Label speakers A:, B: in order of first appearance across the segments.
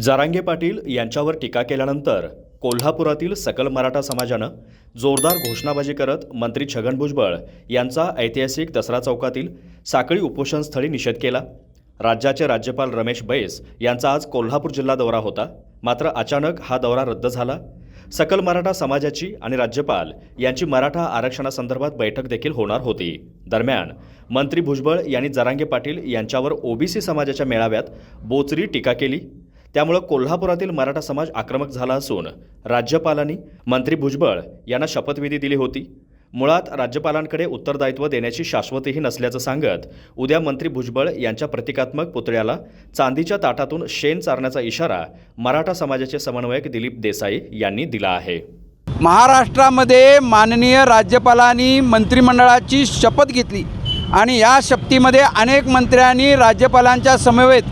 A: जारांगे पाटील यांच्यावर टीका केल्यानंतर कोल्हापुरातील सकल मराठा समाजानं जोरदार घोषणाबाजी करत मंत्री छगन भुजबळ यांचा ऐतिहासिक दसरा चौकातील साखळी उपोषणस्थळी निषेध केला. राज्याचे राज्यपाल रमेश बैस यांचा आज कोल्हापूर जिल्हा दौरा होता. मात्र अचानक हा दौरा रद्द झाला. सकल मराठा समाजाची आणि राज्यपाल यांची मराठा आरक्षणासंदर्भात बैठक देखील होणार होती. दरम्यान मंत्री भुजबळ यांनी जरांगे पाटील यांच्यावर ओबीसी समाजाच्या मेळाव्यात बोचरी टीका केली. त्यामुळं कोल्हापुरातील मराठा समाज आक्रमक झाला असून राज्यपालांनी मंत्री भुजबळ यांना शपथविधी दिली होती. मुळात राज्यपालांकडे उत्तरदायित्व देण्याची शाश्वतीही नसल्याचं सांगत उद्या मंत्री भुजबळ यांच्या प्रतिकात्मक पुतळ्याला चांदीच्या ताटातून शेण चारण्याचा इशारा मराठा समाजाचे समन्वयक दिलीप देसाई यांनी दिला आहे.
B: महाराष्ट्रामध्ये माननीय राज्यपालांनी मंत्रिमंडळाची शपथ घेतली आणि या शपथीमध्ये अनेक मंत्र्यांनी राज्यपालांच्या समवेत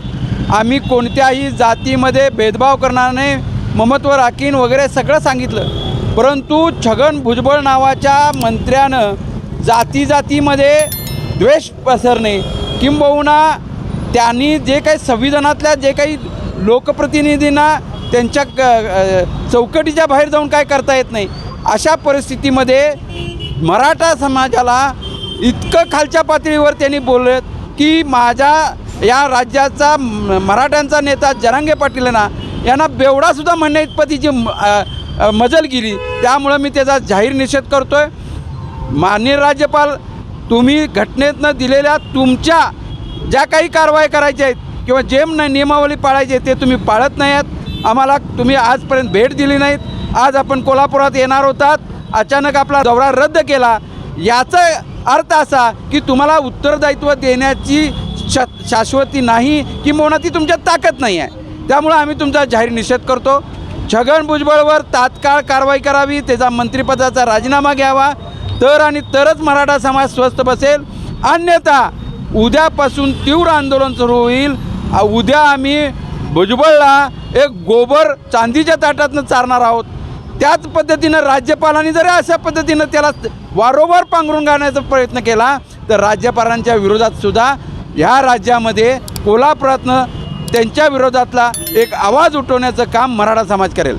B: आम्ही कोणत्याही जातीमध्ये भेदभाव करणार नाही ममत्व राखीन वगैरे सगळं सांगितलं. परंतु छगन भुजबळ नावाच्या मंत्र्यानं जाती जातीमध्ये द्वेष पसरणे किंबहुना त्यांनी जे काही संविधानातल्या जे काही लोकप्रतिनिधींना त्यांच्या क चौकटीच्या बाहेर जाऊन काय करता येत नाही अशा परिस्थितीमध्ये मराठा समाजाला इतकं खालच्या पातळीवर त्यांनी बोलत की माझ्या या राज्याचा म- मराठ्यांचा नेता जरांगे पाटील ना यांना बेवडासुद्धा म्हणण्या इतपतीची म- मजल गेली त्यामुळं मी त्याचा जाहीर निषेध करतो आहे माननीय राज्यपाल तुम्ही घटनेतनं दिलेल्या तुमच्या ज्या काही कारवाई करायच्या आहेत किंवा जे न नियमावली पाळायची आहे ते तुम्ही पाळत नाही आहेत. आम्हाला तुम्ही आजपर्यंत भेट दिली नाहीत. आज आपण कोल्हापुरात येणार होतात. अचानक आपला दौरा रद्द केला. याचा अर्थ असा की तुम्हाला उत्तरदायित्व देण्याची शा शाश्वती नाही किंबहुना ती तुमच्यात ताकद नाही आहे. त्यामुळं आम्ही तुमचा जाहीर निषेध करतो. छगन भुजबळवर तात्काळ कारवाई करावी त्याचा मंत्रिपदाचा राजीनामा घ्यावा. तर आणि तरच मराठा समाज स्वस्थ बसेल. अन्यथा उद्यापासून तीव्र आंदोलन सुरू होईल. उद्या आम्ही भुजबळला एक गोबर चांदीच्या ताटातनं चारणार आहोत. त्याच पद्धतीनं राज्यपालांनी जरी अशा पद्धतीनं त्याला वारंवार पांघरून घालण्याचा प्रयत्न केला तर राज्यपालांच्या विरोधात सुद्धा ह्या राज्यामध्ये कोल्हापुरातनं त्यांच्या विरोधातला एक आवाज उठवण्याचं काम मराठा समाज करेल.